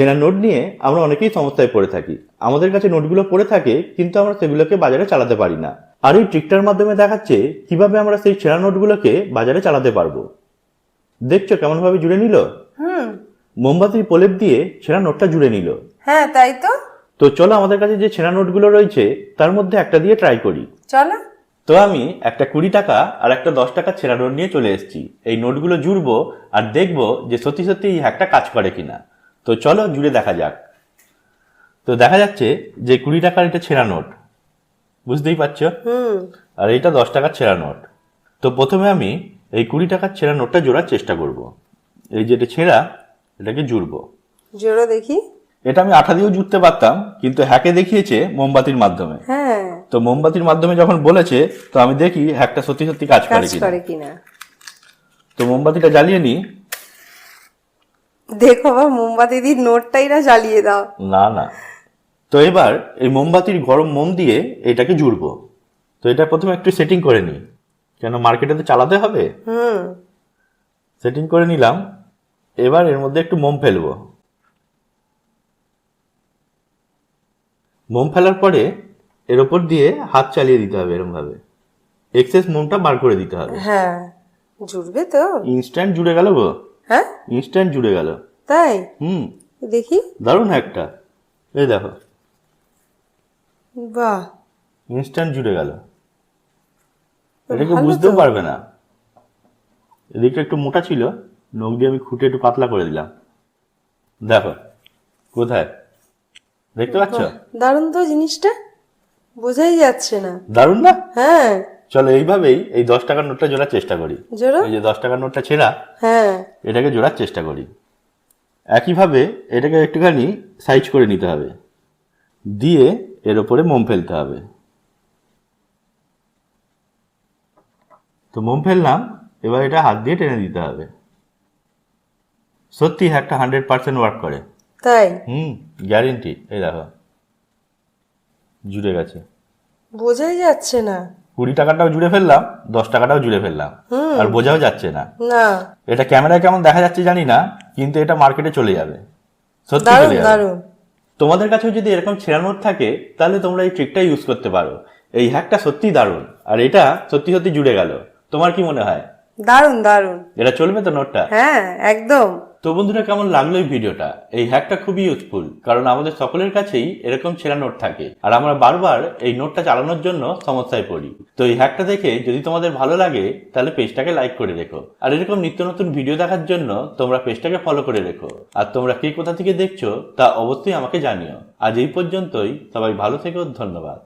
চেনা নোট নিয়ে আমরা অনেকেই সমস্যায় পড়ে থাকি। আমাদের কাছে নোটগুলো পড়ে থাকে কিন্তু আমরা সেগুলোকে বাজারে চালাতে পারি না। আর এই ট্রিকটার মাধ্যমে দেখাচ্ছে কীভাবে আমরা সেই ছেঁড়া নোটগুলোকে বাজারে চালাতে পারব। দেখছ কেমনভাবে জুড়ে নিল? হুম। মোমবাতির প্রলেপ দিয়ে ছেঁড়া নোটটা জুড়ে নিল। হ্যাঁ তাই তো। তো চলো আমাদের কাছে যে ছেঁড়া নোটগুলো রয়েছে তার মধ্যে একটা দিয়ে ট্রাই করি। চলো। তো আমি একটা কুড়ি টাকা আর একটা দশ টাকা ছেঁড়া নোট নিয়ে চলে এসেছি। এই নোটগুলো জুড়বো আর দেখব যে সত্যি সত্যি এই হ্যাকটা কাজ করে কিনা। তো চলো জুড়ে দেখা যাক। তো দেখা যাচ্ছে যে কুড়ি টাকার এটা ছেঁড়া নোট। বুঝতেই পারছ? আর এটা দশ টাকার ছেঁড়া নোট। তো প্রথমে আমি এই কুড়ি টাকার ছেঁড়া নোটটা জোড়ার চেষ্টা করব। এই যে এটা ছেঁড়া এটাকে জুড়বো। জোরো দেখি। এটা আমি আঠা দিয়েও জুড়তে পারতাম কিন্তু হ্যাকে দেখিয়েছে মোমবাতির মাধ্যমে। হ্যাঁ। তো মোমবাতির মাধ্যমে যখন বলেছে তো আমি দেখি হ্যাকটা সত্যি সত্যি কাজ কাজ করে কিনা। তো মোমবাতিটা জ্বালিয়ে নি দেখো বা মোমবাতি দিয়ে নোটটাই না জ্বালিয়ে দাও। না না। তো এবার এই মোমবাতির গরম মোম দিয়ে এটাকে জুড়বো তো এটা প্রথমে একটু সেটিং করে নিই। কেন মার্কেটে তো চালাতে হবে? হুম। সেটিং করে নিলাম। এবার এর মধ্যে একটু মোম ফেলব। মোম ফেলার পরে এর ওপর দিয়ে হাত চালিয়ে দিতে হবে এরকম ভাবে এক্সেস মোমটা বার করে দিতে হবে। হ্যাঁ জুড়বে তো। ইনস্ট্যান্ট জুড়ে গেল গো। হ্যাঁ? ইনস্ট্যান্ট জুড়ে গেল। তাই? হুম। দেখি। দারুণ একটা। এই দেখো। বাহ। ইনস্ট্যান্ট জুড়ে গেল। এটাকে বুঝতেও পারবে না। এদিকটা একটু মোটা ছিল। নখ দিয়ে আমি খুঁটে একটু পাতলা করে দিলাম। দেখো কোথায়? দেখতে পাচ্ছ? দারুণ তো জিনিসটা। বোঝাই যাচ্ছে না। দারুণ না? হ্যাঁ। চলো এইভাবেই এই দশ টাকার নোটটা জোড়ার চেষ্টা করি। এই যে দশ টাকার নোটটা ছেঁড়া হ্যাঁ। এটাকে জোড়ার চেষ্টা করি। একইভাবে এটাকে একটুখানি সাইজ করে নিতে হবে। দিয়ে এর ওপরে মোম ফেলতে হবে। তো মোম ফেললাম এবার এটা হাত দিয়ে টেনে দিতে হবে। সত্যি একটা হান্ড্রেড পার্সেন্ট ওয়ার্ক করে। তাই? হুম গ্যারেন্টি এই দেখো। জুড়ে গেছে। বোঝাই যাচ্ছে না। কুড়ি টাকাটাও জুড়ে ফেললাম দশ টাকাটাও জুড়ে ফেললাম। আর বোঝাও যাচ্ছে না। এটা ক্যামেরায় কেমন দেখা যাচ্ছে জানি না কিন্তু এটা মার্কেটে চলে যাবে। সত্যি চলে যাবে। তোমাদের কাছেও যদি এরকম ছেঁড়া নোট থাকে তাহলে তোমরা এই ট্রিকটা ইউজ করতে পারো। এই হ্যাকটা সত্যি দারুণ। আর এটা সত্যি সত্যি জুড়ে গেল। তোমার কি মনে হয়? দারুণ দারুণ। এটা চলবে তো নোটটা? হ্যাঁ একদম। তো বন্ধুরা, কেমন লাগল এই ভিডিওটা? এই হ্যাকটা খুবই ইউজফুল কারণ আমাদের সকলের কাছেই এরকম ছেঁড়া নোট থাকে। আর আমরা বারবার এই নোটটা চালানোর জন্য সমস্যায় পড়ি। তো এই হ্যাকটা দেখে যদি তোমাদের ভালো লাগে, তাহলে পেজটাকে লাইক করে রেখো। আর এরকম নিত্য নতুন ভিডিও দেখার জন্য তোমরা পেজটাকে ফলো করে রেখো। আর তোমরা কে কোথা থেকে দেখছ, তা অবশ্যই আমাকে জানিও। আজ এই পর্যন্তই, সবাই ভালো থেকো, ধন্যবাদ।